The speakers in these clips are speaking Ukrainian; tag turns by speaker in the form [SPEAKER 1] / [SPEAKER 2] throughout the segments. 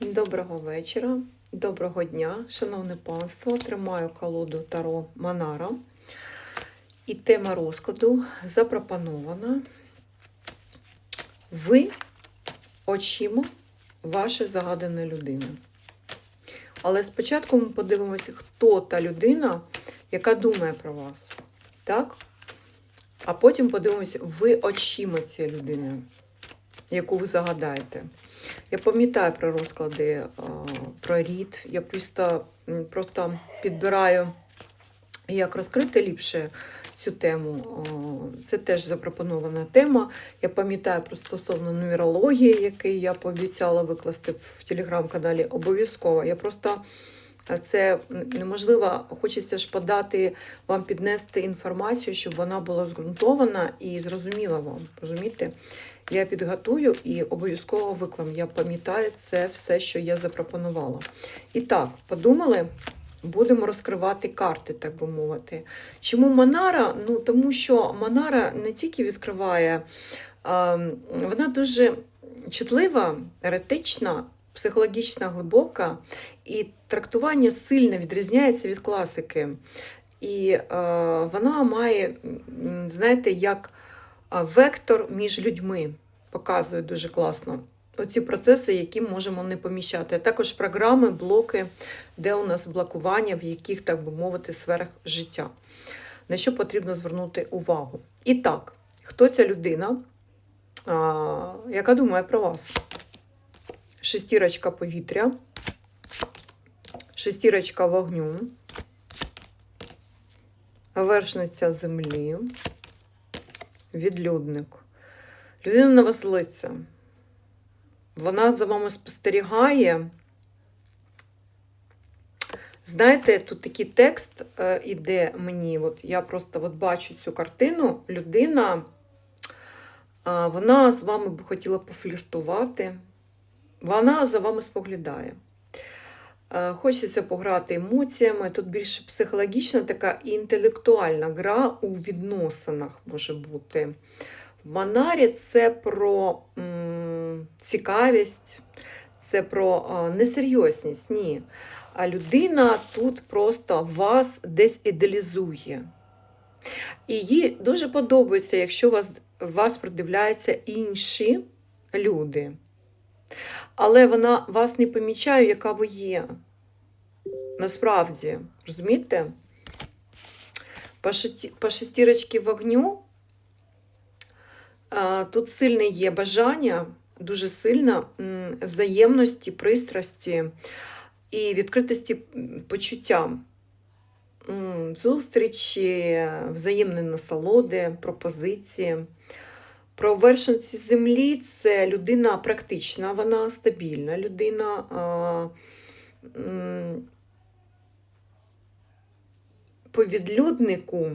[SPEAKER 1] Доброго вечора, доброго дня, шановне панство. Тримаю колоду Таро Манара. І тема розкладу запропонована. Ви очима вашої загаданої людини. Але спочатку ми подивимося, хто та людина, яка думає про вас. Так? А потім подивимося, ви очима цієї людини, яку ви загадаєте. Я пам'ятаю про розклади про рід. Я просто, просто підбираю, як розкрити ліпше цю тему. Це теж запропонована тема. Я пам'ятаю про стосовно нумерології, який я пообіцяла викласти в телеграм-каналі. Обов'язково. Я просто це неможливо, хочеться ж подати вам піднести інформацію, щоб вона була зґрунтована і зрозуміла вам. Розумієте? Я підготую і обов'язково виклам. Я пам'ятаю це все, що я запропонувала. І так, подумали, будемо розкривати карти, так би мовити. Чому Монара? Ну, тому що Монара не тільки відкриває, а, вона дуже чутлива, еретична, психологічно глибока, і трактування сильно відрізняється від класики. І е, вона має, знаєте, як вектор між людьми показує дуже класно. Оці процеси, які можемо не поміщати. А також програми, блоки, де у нас блокування, в яких, так би мовити, сферах життя. На що потрібно звернути увагу. І так, хто ця людина, яка думає про вас? Шестірочка повітря, шестірочка вогню, вершниця землі, відлюдник. Людина на вас злиться. Вона за вами спостерігає. Знаєте, тут такий текст е, іде мені. От я просто от бачу цю картину. Людина, е, вона з вами би хотіла пофліртувати. Вона за вами споглядає. Е, Хочеться пограти емоціями. Тут більше психологічна така інтелектуальна гра у відносинах може бути. В Манарі це про цікавість, це про несерйозність. Ні. А людина тут просто вас десь ідеалізує. І їй дуже подобається, якщо вас, вас придивляються інші люди. Але вона вас не помічає, яка ви є. Насправді, розумієте? По шесті- шестірочці вогню Тут сильне є бажання, дуже сильно взаємності, пристрасті і відкритості почуттям. Зустрічі, взаємні насолоди, пропозиції. Про вершинці землі це людина практична, вона стабільна людина. а, По відлюднику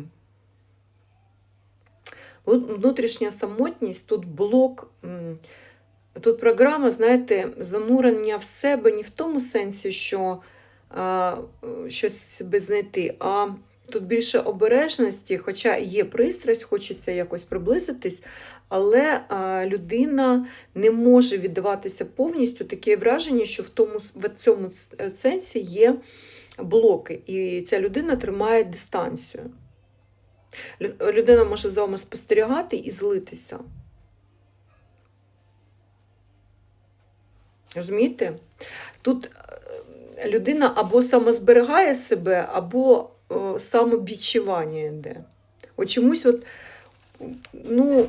[SPEAKER 1] внутрішня самотність, тут блок, тут програма, знаєте, занурення в себе не в тому сенсі, що а, щось себе знайти, а тут більше обережності, хоча є пристрасть, хочеться якось приблизитись, але людина не може віддаватися повністю таке враження, що в тому в цьому сенсі є блоки, і ця людина тримає дистанцію. Людина може за вами спостерігати і злитися. Розумієте? Тут е, людина або самозберігає себе, або е, самобічування йде. От чомусь, от, ну,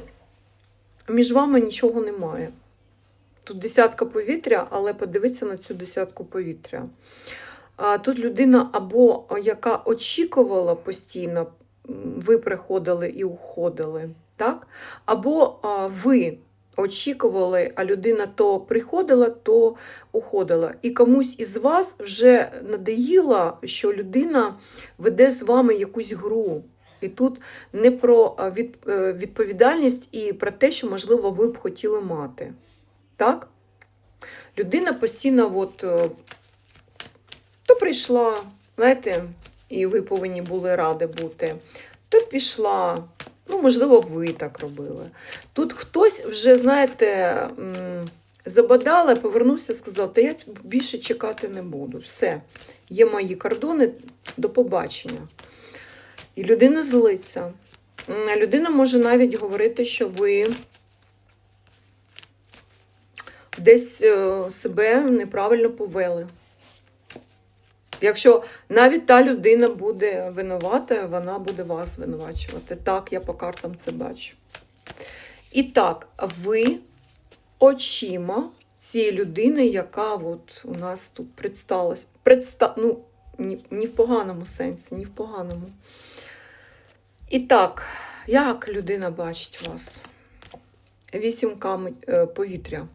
[SPEAKER 1] між вами нічого немає. Тут десятка повітря, але подивіться на цю десятку повітря. А тут людина або яка очікувала постійно, ви приходили і уходили, так? Або ви очікували, а людина то приходила, то уходила. І комусь із вас вже надоїло, що людина веде з вами якусь гру. І тут не про е, відповідальність і про те, що, можливо, ви б хотіли мати. Так? Людина постійно от, е, то прийшла, знаєте, і ви повинні були раді бути, то пішла. Ну, можливо, ви так робили. Тут хтось вже, знаєте, Забадала, повернувся, і сказав, та я більше чекати не буду. Все, є мої кордони, до побачення. І людина злиться. Людина може навіть говорити, що ви десь е, себе неправильно повели. Якщо навіть та людина буде винувата, вона буде вас винувачувати. Так, я по картам це бачу. І так, ви очима цієї людини, яка от у нас тут предсталась, предста... ну, ні, ні в поганому сенсі, ні в поганому. І так, як людина бачить вас? Вісім камень е, повітря.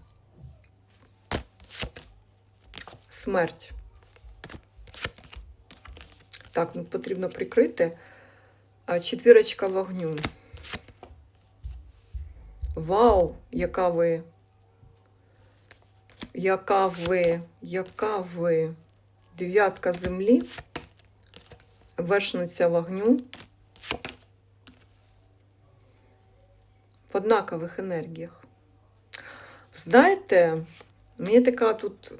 [SPEAKER 1] Смерть. Так, ну, потрібно прикрити. Четвірочка вогню. Вау, яка ви. Яка ви, яка ви. Дев'ятка землі. Вершниця вогню. В однакових енергіях. Знаєте, мені така тут,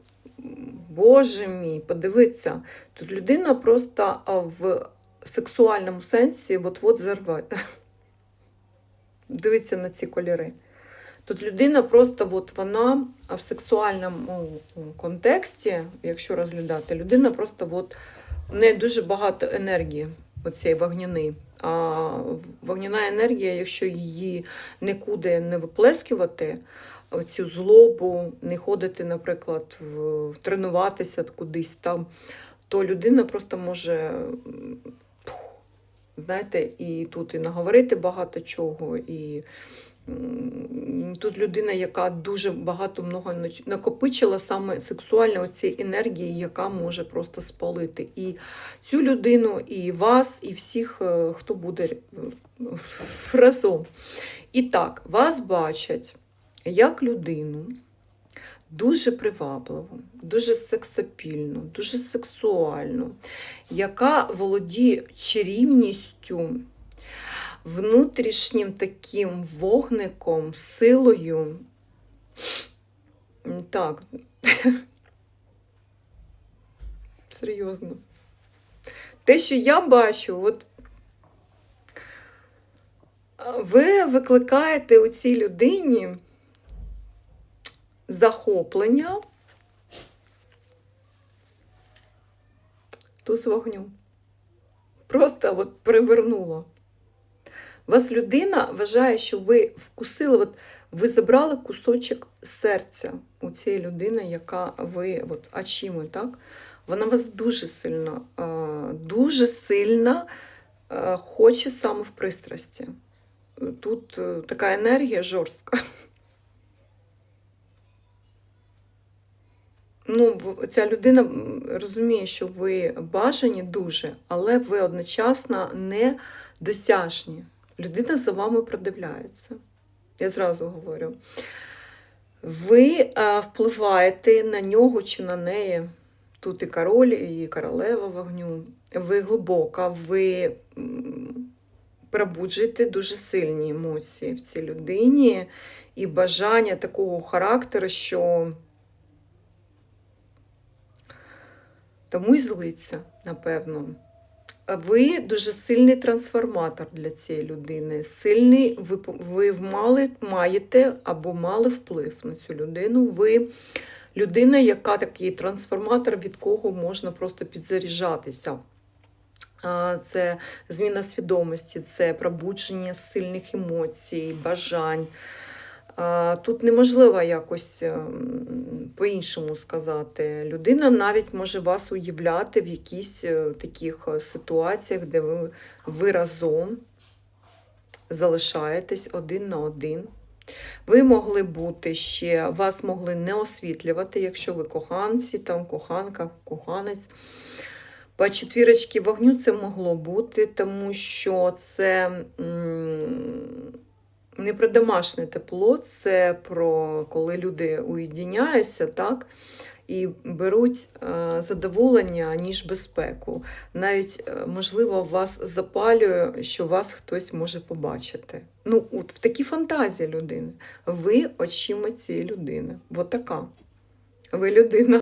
[SPEAKER 1] боже мій, подивіться, тут людина просто в сексуальному сенсі от-от зарве. Дивіться на ці кольори. Тут людина просто от вона в сексуальному контексті, якщо розглядати, людина просто от, у неї дуже багато енергії, оцієї вогняної. А вогняна енергія, якщо її нікуди не виплескувати, цю злобу, не ходити, наприклад, в, тренуватися кудись там, то людина просто може, знаєте, і тут і наговорити багато чого, і тут людина, яка дуже багато много накопичила саме сексуально цієї енергії, яка може просто спалити і цю людину, і вас, і всіх, е, хто буде е, разом. І так, вас бачать як людину дуже привабливу, дуже сексапільну, дуже сексуальну, яка володіє чарівністю, внутрішнім таким вогником, силою. Так. Серйозно. Те, що я бачу, от ви викликаєте у цій людині захоплення туз вогню. Просто от привернуло. Вас людина вважає, що ви вкусили, от ви забрали кусочок серця у цієї людини, яка ви от, очима, так? Вона вас дуже сильно, дуже сильно хоче саме в пристрасті. Тут е, така енергія жорстка. Ну, ця людина розуміє, що ви бажані дуже, але ви одночасно не досяжні. Людина за вами продивляється. Я зразу говорю. Ви е, впливаєте на нього чи на неї. Тут і король, і королева вогню. Ви глибока, ви пробуджуєте дуже сильні емоції в цій людині і бажання такого характеру, що тому й злиться, напевно. Ви дуже сильний трансформатор для цієї людини. Сильний, ви, ви мали, маєте або мали вплив на цю людину. Ви людина, яка такий трансформатор, від кого можна просто підзаряджатися. Це зміна свідомості, це пробудження сильних емоцій, бажань. Тут неможливо якось ем, по-іншому сказати. Людина навіть може вас уявляти в якісь е, таких е, ситуаціях, де ви, ви разом залишаєтесь один на один. Ви могли бути ще, вас могли не освітлювати, якщо ви коханці, там коханка, коханець. По четвірочці вогню це могло бути, тому що це м, Не про домашнє тепло, це про коли люди уєдиняються, так? І беруть е, задоволення, ніж безпеку. Навіть, е, можливо, вас запалює, що вас хтось може побачити. Ну, от в такі фантазії людини. Ви очима цієї людини. От. Ви людина.